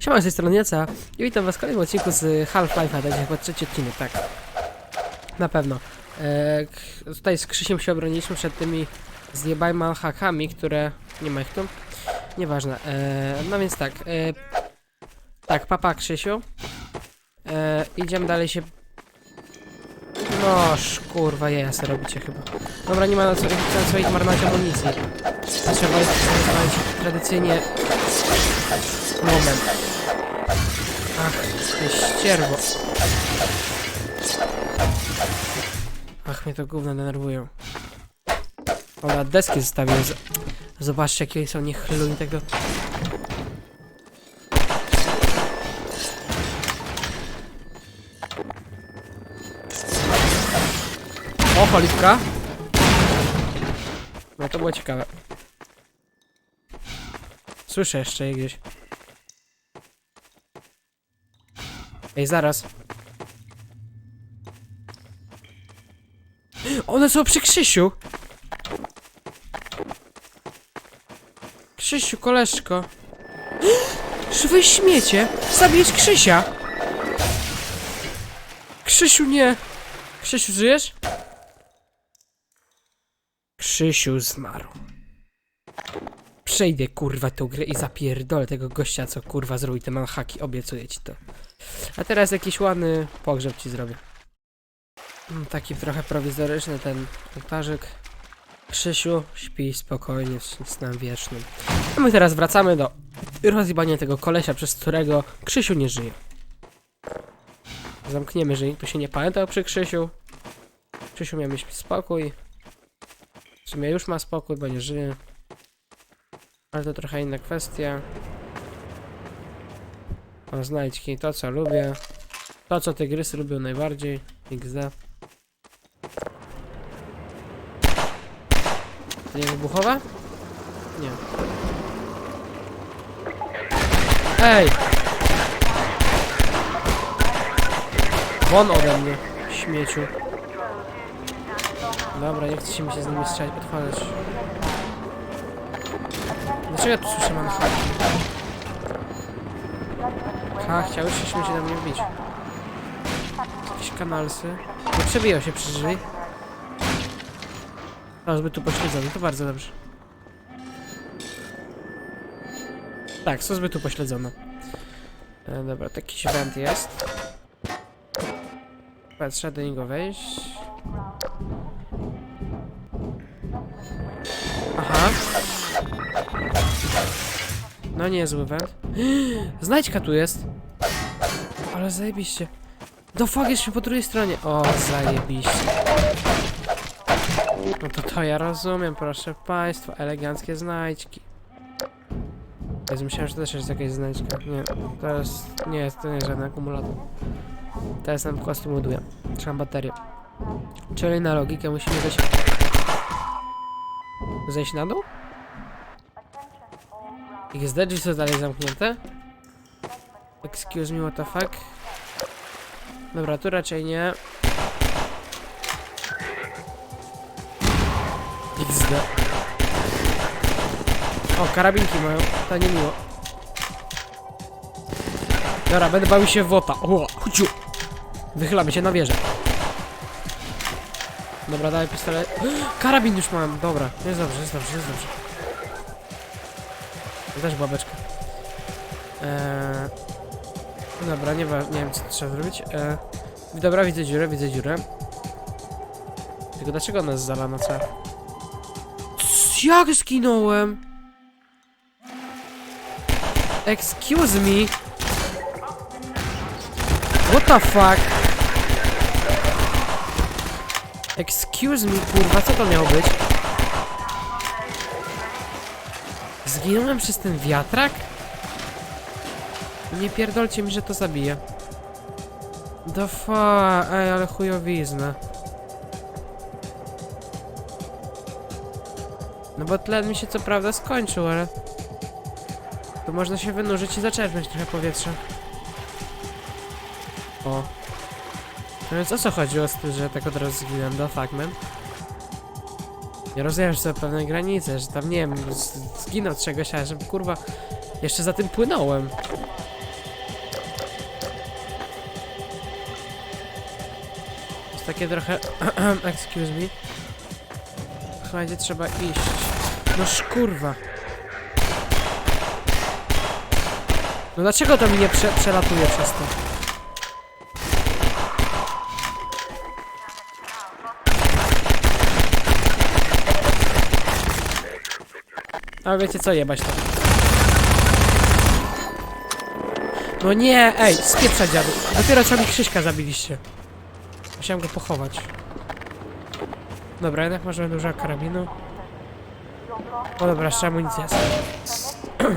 Siema, z tej strony Jaca i witam was w kolejnym odcinku z Half-Life'a, będzie chyba trzeci odcinek, tak. Na pewno. E, k- tutaj z Krzysiem się obroniliśmy przed tymi zjebajma hakami, które... Nie ma ich tu? Nieważne. E, no więc tak. E, tak, papa Krzysiu. E, idziemy dalej się... Noż, kurwa, ja se robicie chyba. Dobra, nie ma na co, na co ich marnować amunicji. Trzeba jest tradycyjnie Moment. Ach, ty ścierwo. Ach, mnie to gówno denerwują. Dobra, deski zostawiłem. Zobaczcie, jakie są niechlujni tego. O, cholipka. No to było ciekawe. Słyszę jeszcze je gdzieś. Ej, zaraz. One są przy Krzysiu! Krzysiu, koleżko. Wy śmiecie! Zabić Krzysia! Krzysiu, nie! Krzysiu, żyjesz? Krzysiu zmarł. Przejdę kurwa tą grę i zapierdolę tego gościa, co kurwa zrobi te manhaki, obiecuję ci to. A teraz jakiś ładny pogrzeb ci zrobię. Mm, Taki trochę prowizoryczny ten ołtarzyk. Krzysiu, śpi spokojnie w snem wiecznym. A my teraz wracamy do rozjebania tego kolesia, przez którego Krzysiu nie żyje. Zamkniemy, że tu się nie pamiętał przy Krzysiu. Krzysiu miał mieć spokój. W sumie już ma spokój, bo nie żyje. Ale to trochę inna kwestia. O, znajdźki, to co lubię. To co tygrysy lubią najbardziej. XD. To nie wybuchowa? Nie. Ej! Won ode mnie, śmieciu. Dobra, nie chce się mi się z nimi strzelać, podchwalać. Dlaczego ja tu słyszę manhattan? Ha, chciałeś się śmieci na mnie wbić. Jakieś kanalsy. Nie przebiją się przez drzwi. A, zbyt tu pośledzony, to bardzo dobrze. Tak, są zbyt tu pośledzone. E, dobra, to jakiś event jest. Chyba trzeba do niego wejść. Aha. No niezły węd. Znajdźka tu jest. Ale zajebiście. Do fuck jeszcze po drugiej stronie. O, zajebiście. No to to ja rozumiem, proszę państwa. Eleganckie znajdźki. Ja myślałem, że to też jest jakaś znajdźka. Nie, to jest... Nie, to nie jest żaden akumulator. To jest nam prostu ładuje. Trzeba baterię. Czyli na logikę musimy zejść... Zejść na dół? XD, drzwi są dalej zamknięte? Excuse me, what the fuck? Dobra, tu raczej nie. XD. O, karabinki mają. To nie miło. Dobra, będę bawił się w wota. O, chuciu. Wychylamy się na wieżę. Dobra, daj pistolet. Karabin już mam. Dobra, jest dobrze, jest dobrze, jest dobrze. Też babeczka. Eee... Dobra, nie, nie wiem co trzeba zrobić. Eee... Dobra, widzę dziurę, widzę dziurę. Tylko dlaczego ona jest zalana cała? C- Jak zginąłem? Excuse me? What the fuck? Excuse me, kurwa, co to miało być? Zginąłem przez ten wiatrak? Nie pierdolcie mi, że to zabije. The fa... Ej, ale chujowizna. No bo tlen mi się co prawda skończył, ale... Tu można się wynurzyć i zaczerpnąć trochę powietrza. O. No więc o co chodziło z tym, że tak od razu zginąłem? Do fuck, man. Ja rozumiem, że są pewne granice, że tam, nie wiem, zginął czegoś, ale że kurwa, jeszcze za tym płynąłem. Takie trochę... Excuse me. Chyba trzeba iść. No szkurwa. No dlaczego to mi nie prze przelatuje przez to? A wiecie co, jebać to. No nie, ej, spieprza dziadu. Dopiero co mi Krzyśka zabiliście. Musiałem go pochować. Dobra, jednak może będę używał karabinu. O dobra, jeszcze amunicja jest.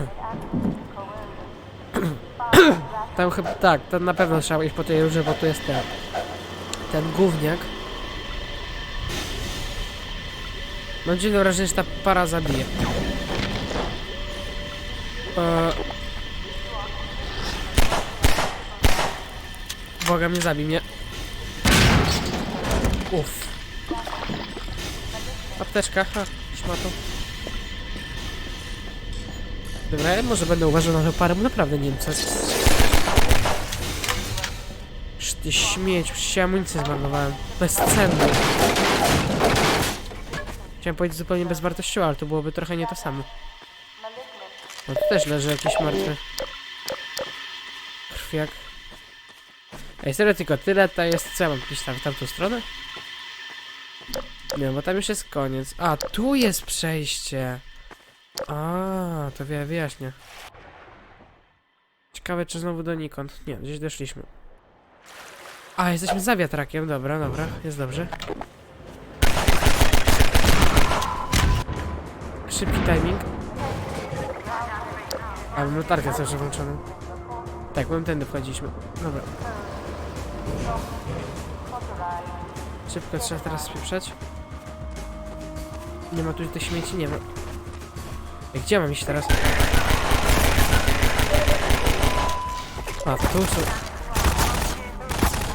Tam chyba, tak, to na pewno trzeba iść po tej róży, bo tu jest ten, ten gówniak. Mam dziwne wrażenie, że ta para zabije. Eee... Boga mnie zabij mnie. Uff. Apteczka, ha, szmato. Dobra, ja może będę uważał na tę parę, bo naprawdę nie wiem co jest. Ty śmieć, przecież się amunicję zmarnowałem. Bezcenny. Chciałem powiedzieć zupełnie bezwartościowo, ale to byłoby trochę nie to samo. No tu też leży jakiś martwy. Krwiak. Ej, serio tylko tyle, to jest co ja mam iść tam w tamtą stronę? Nie, bo tam już jest koniec. A, tu jest przejście. A, to wie, wyjaśnię. Ciekawe, czy znowu donikąd. Nie, gdzieś doszliśmy. A, jesteśmy za wiatrakiem, dobra, dobra, jest dobrze. Szybki timing. A, mam latarkę zawsze włączoną. Tak, mam tędy wchodziliśmy. Dobra. Szybko trzeba teraz spieprzać. Nie ma tu tych śmieci, nie ma. Gdzie mam iść teraz? A, tu są...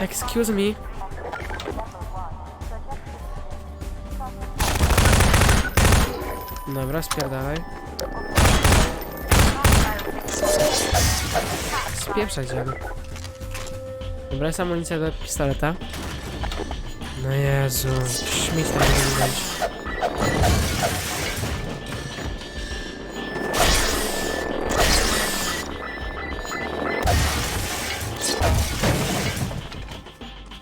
Excuse me. Dobra, spierdalaj. Spieprzać jadę. Dobra, jest amunicja do pistoleta. No Jezu, śmieć tam nie widać.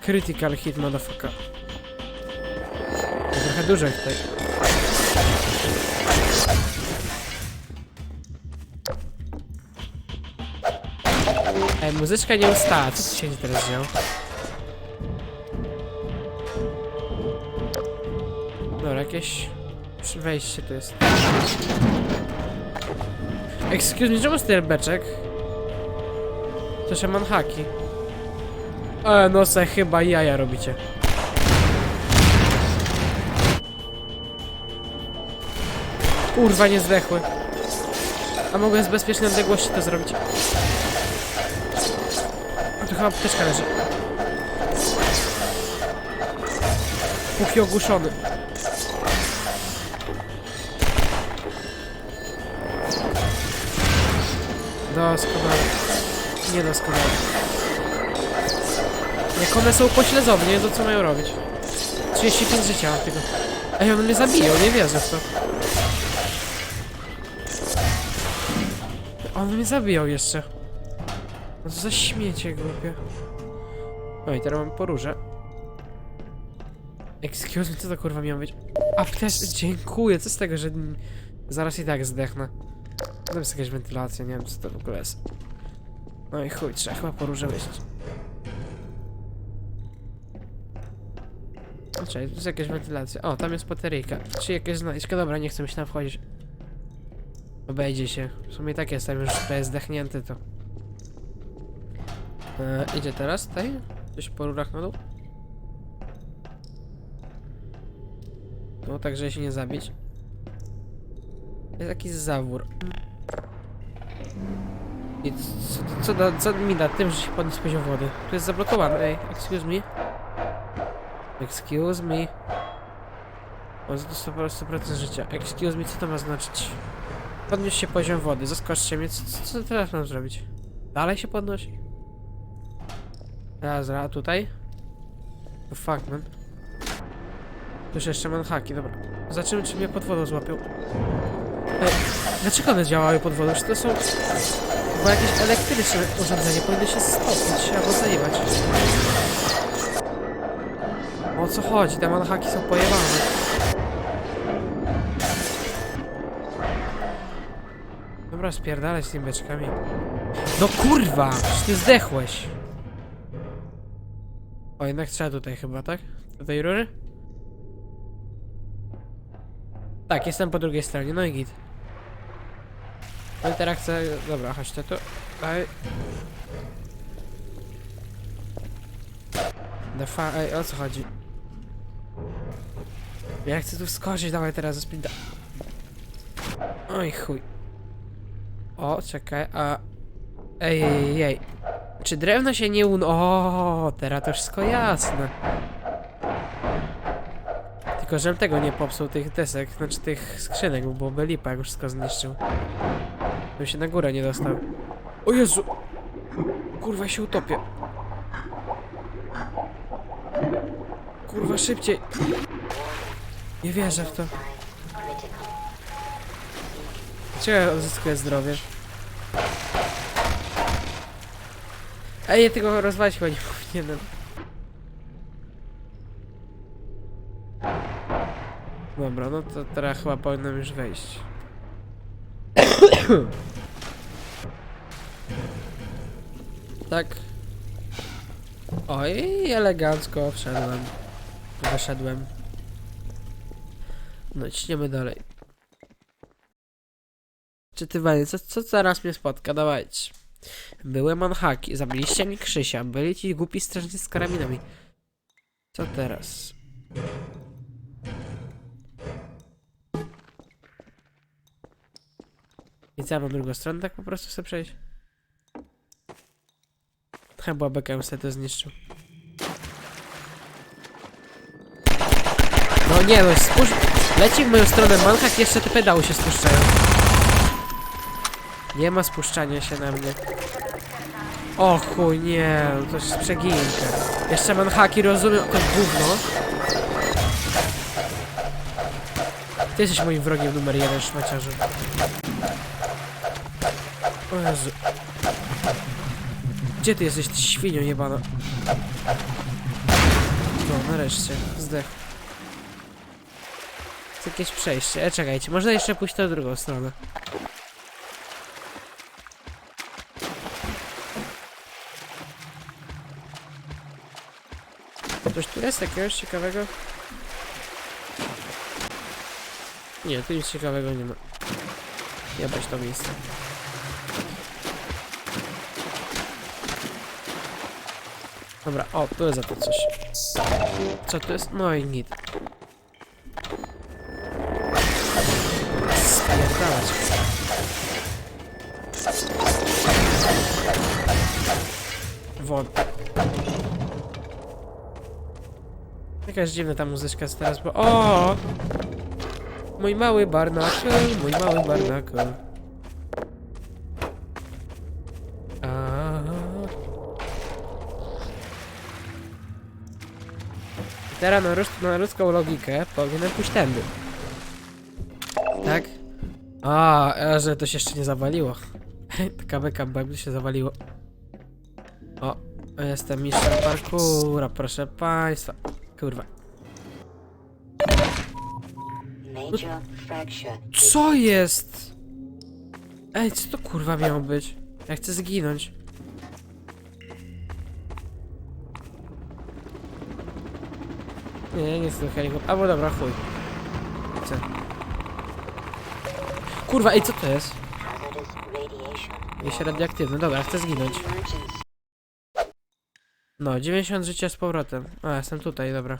Critical hit, motherfucker. To Trochę dużo ich tutaj. Ej, muzyczka nie ustała. Co się teraz działo? Dobra, jakieś wejście tu jest. Excuse me, czemu jest beczek? To się manhaki. E, no se chyba jaja robicie. Kurwa, nie zdechły. A mogłem z bezpiecznej odległości to zrobić. A tu chyba apteczka leży. Póki ogłuszony. Doskonale. Nie doskonale. Jak one są pośledzownie, to co mają robić? 35 życia mam tego. Ej, on mnie zabiją, nie wierzę w to. On mnie zabijał jeszcze. No co za śmiecie głupie. Oj, teraz mam poróżę. Excuse me, co to kurwa miało być? A też dziękuję, co z tego, że zaraz i tak zdechnę. Tam jest jakaś wentylacja, nie wiem co to w ogóle jest. No i chuj, trzeba chyba poróżę wyjść. Czekaj, tu jest jakaś wentylacja. O, tam jest bateryjka. Czy jakaś znajdźka? Dobra, nie chcę mi się tam wchodzić. Obejdzie się. W sumie tak jestem już prawie zdechnięty to. E, idzie teraz tutaj? Coś po rurach na dół? No tak, żeby się nie zabić. Jest jakiś zawór. I co, co, da, co mi da tym, że się podnieść poziom wody? Tu jest zablokowane, ej, excuse me. Excuse me. O, za to 100%, 100% życia. Excuse me, co to ma znaczyć? Podnieś się poziom wody, zaskoczcie mnie, co, co, teraz mam zrobić? Dalej się podnosi? Raz, raz, tutaj? The fuck, man. Już jeszcze mam haki, dobra. Zobaczymy, czy mnie pod wodą złapią. Ej, dlaczego one działały pod wodą? Czy to są... Chyba jakieś elektryczne urządzenie. Powinny się stopić albo zajebać. O co chodzi? Te manhaki są pojebane. Dobra, spierdalać z tymi beczkami. No kurwa! Przecież ty zdechłeś! O, jednak trzeba tutaj chyba, tak? Do tej rury? Tak, jestem po drugiej stronie, no i git. No i teraz chcę... Dobra, chodźcie tu. Ej. The fa... Ej, o co chodzi? Ja chcę tu wskoczyć, dawaj teraz ze sprinta. Oj chuj. O, czekaj, a... Ej, ej, ej. Czy drewno się nie un... O, teraz to wszystko jasne. Tylko, żebym tego nie popsuł, tych desek, znaczy tych skrzynek, bo byłoby lipa, jak już wszystko zniszczył. Bym się na górę nie dostał. O Jezu! Kurwa, się utopię. Kurwa, szybciej. Nie wierzę w to. Dlaczego ja odzyskuję zdrowie? Ej, ja tego rozwalić chyba nie powinienem. Dobra, no to teraz chyba powinienem już wejść. tak. Oj, elegancko wszedłem. Wyszedłem. No, ciśniemy dalej. Czytywanie, co, co zaraz mnie spotka? Dawajcie. Były manhaki, zabiliście mi Krzysia, byli ci głupi strażnicy z karabinami. Co teraz? I co, mam drugą stronę tak po prostu chcę przejść? Chyba BKM sobie to zniszczył. No nie, no spójrz... Leci w moją stronę manhak, jeszcze te pedały się spuszczają. Nie ma spuszczania się na mnie. O chuj, nie, to jest przeginka. Jeszcze manhaki, rozumiem, to gówno. Ty jesteś moim wrogiem numer jeden, szmaciarzu. O Jezu. Gdzie ty jesteś, ty świnio jebana? No, nareszcie, zdech. Jakieś przejście. E, czekajcie, można jeszcze pójść na drugą stronę. Coś tu jest jakiegoś ciekawego? Nie, tu nic ciekawego nie ma. Jebać to miejsce. Dobra, o, tu jest za to coś. Co to jest? No i nic. Jakaś dziwna ta muzyczka jest teraz, bo... O! Mój mały barnakel, mój mały barnakel. I Teraz na, ludzk- na ludzką logikę powinienem pójść tędy. Tak? A, że to się jeszcze nie zawaliło. Taka beka, jakby się zawaliło. O, jestem mistrzem parkura, proszę państwa. Kurwa. Co jest? Ej, co to kurwa miało być? Ja chcę zginąć. Nie, nie chcę do helikoptera. Albo dobra, chuj. Chcę. Kurwa, ej, co to jest? Jest radioaktywny. Dobra, chcę zginąć. No, 90 życia z powrotem. A, jestem tutaj, dobra.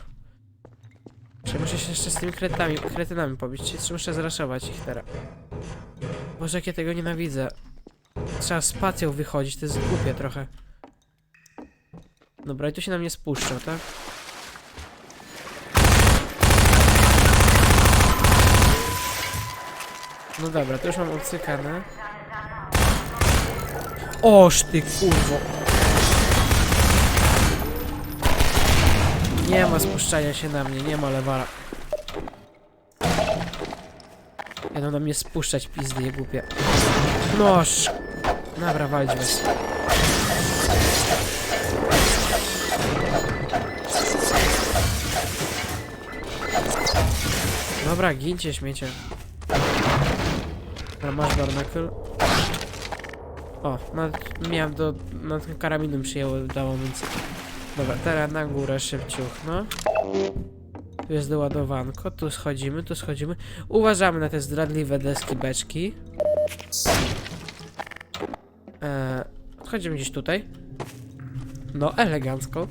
Czy muszę się jeszcze z tymi kretami, kretynami pobić? Czy muszę zraszować ich teraz? Boże, jak ja tego nienawidzę. Trzeba spacją wychodzić, to jest głupie trochę. Dobra, i tu się na mnie spuszcza, tak? No dobra, to już mam obcykane. Oż ty kurwo. Nie ma spuszczania się na mnie, nie ma lewara. Będą na mnie spuszczać pizdy, je głupie. Noż! Dobra, was. Dobra, gincie śmiecie. Dobra, masz barnacle. O, na, miałem do... Na tym karabinem przyjęło, dało więc... Dobra, teraz na górę szybciuch, no. Tu jest doładowanko, tu schodzimy, tu schodzimy. Uważamy na te zdradliwe deski beczki. Eee, chodzimy gdzieś tutaj. No, elegancko.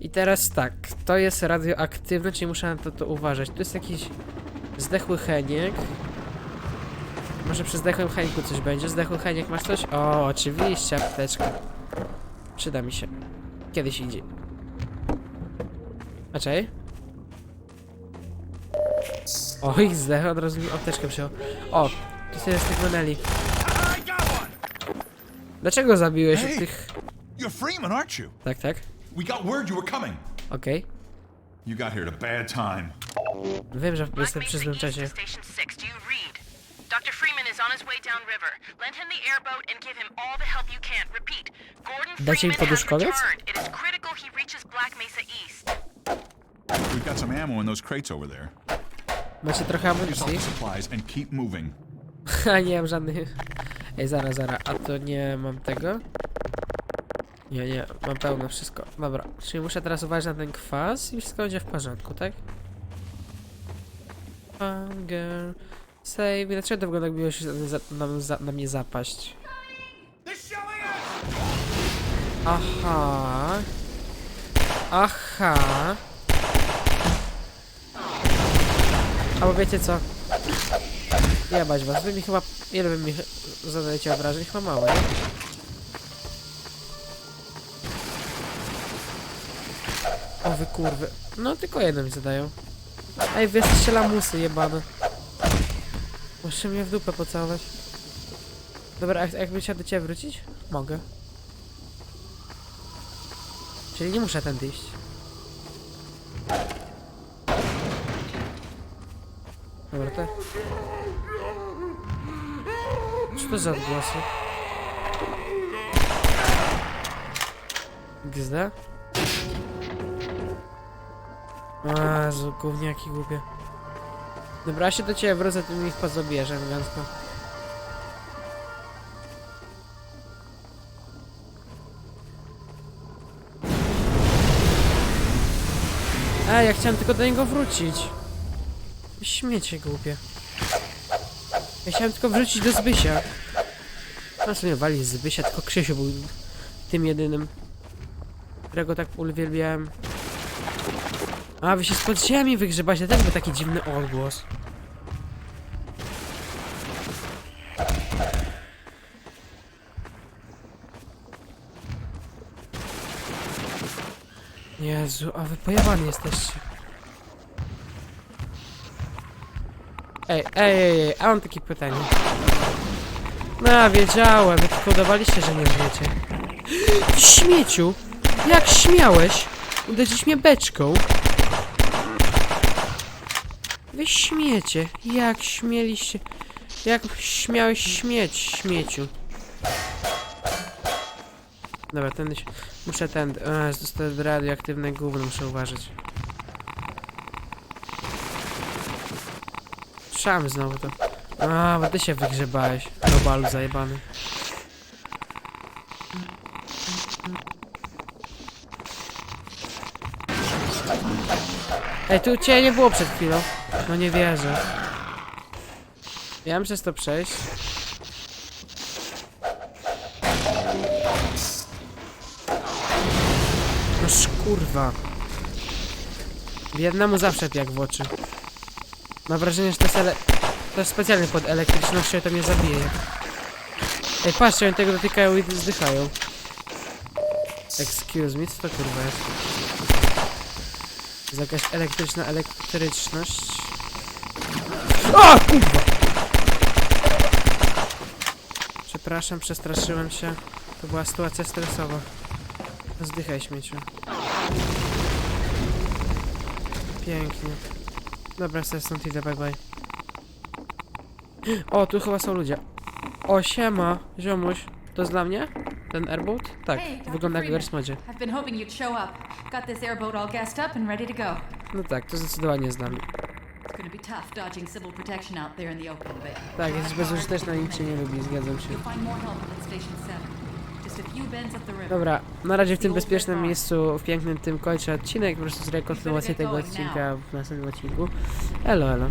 I teraz tak, to jest radioaktywne, czyli muszę na to, to uważać. Tu jest jakiś zdechły heniek. Może przy zdechłym heniku coś będzie? Zdechły heniek, masz coś? O, oczywiście, apteczka. Przyda mi się. Kiedyś indziej. A czej? Oj, zdech, od razu mi apteczkę przyjął. O, tu sobie stygnęli. Dlaczego zabiłeś Hey! tych... You're Freeman, aren't you? Tak, tak. We got word you were coming. Okej. You got here at a bad time. Wiem, że jestem przy złym czasie. Dacie mi Freeman has poduszkowiec? returned. It is critical he reaches Black Mesa East. We've got some ammo in those crates over there. Macie trochę amunicji? supplies and keep moving. A nie mam żadnych. Ej, zaraz, zaraz. A to nie mam tego? Nie, nie, mam pełne wszystko. Dobra, czyli muszę teraz uważać na ten kwas i wszystko będzie w porządku, tak? Hunger. Save. Dlaczego to wygląda jakby się na, za, na mnie zapaść? Aha. Aha. Albo wiecie co? Jebać was, wy mi chyba... Ile wy mi zadajecie obrażeń? Chyba mało? O wy kurwy. No tylko jedno mi zadają. Ej, wy jesteście lamusy jebane. Muszę mnie w dupę pocałować. Dobra, a jakbym chciał do ciebie wrócić? Mogę. Czyli nie muszę tędy iść. Dobra, te. Co to za odgłosy? Gzda? Z gówniaki głupie. Dobra, ja się do ciebie wrócę, ty mi ich pozabijesz elegancko. Ej, ja chciałem tylko do niego wrócić. Śmiecie głupie. Ja chciałem tylko wrócić do Zbysia. No sobie wali Zbysia, tylko Krzysiu był tym jedynym, którego tak uwielbiałem. A, wy się spod ziemi wygrzebacie, też by taki dziwny odgłos. Jezu, a wy pojebani jesteście. Ej, ej, ej, ej, a mam takie pytanie. No, wiedziałem, wy tylko że nie wiecie. Śmieciu! Jak śmiałeś uderzyć mnie beczką? Wy śmiecie, jak śmieliście... Jak śmiałeś śmieć, śmieciu? Dobra, ten... Muszę ten... A, zostało radioaktywne gówno, muszę uważać. Słyszałem znowu to. A, bo ty się wygrzebałeś. Globalu zajebany. Ej, tu cię nie było przed chwilą. No nie wierzę. Miałem przez to przejść. Noż kurwa. Jednemu zawsze jak w oczy. Mam wrażenie, że to jest, ele... to jest specjalnie pod elektrycznością to mnie zabije. Ej, patrzcie, oni tego dotykają i zdychają. Excuse me, co to kurwa jest? Jest jakaś elektryczna elektryczność. O kurwa! Przepraszam, przestraszyłem się. To była sytuacja stresowa. Zdychaj śmieciu. Pięknie. Dobra, sobie stąd idę, bye bye. O, tu chyba są ludzie. O, siema, ziomuś. To jest dla mnie? Ten airboat? Tak, wygląda jak w. No tak, to zdecydowanie jest dla mnie. It's gonna be tough dodging civil protection out there in the open, but Tak, jest bezużyteczna, nikt się nie lubi, zgadzam się. you'll find more help at Station 7. Just a few bends up the river. Dobra, na razie w tym bezpiecznym miejscu, w pięknym tym kończę odcinek, po prostu zrobię kontynuację tego odcinka w następnym odcinku. Elo, elo.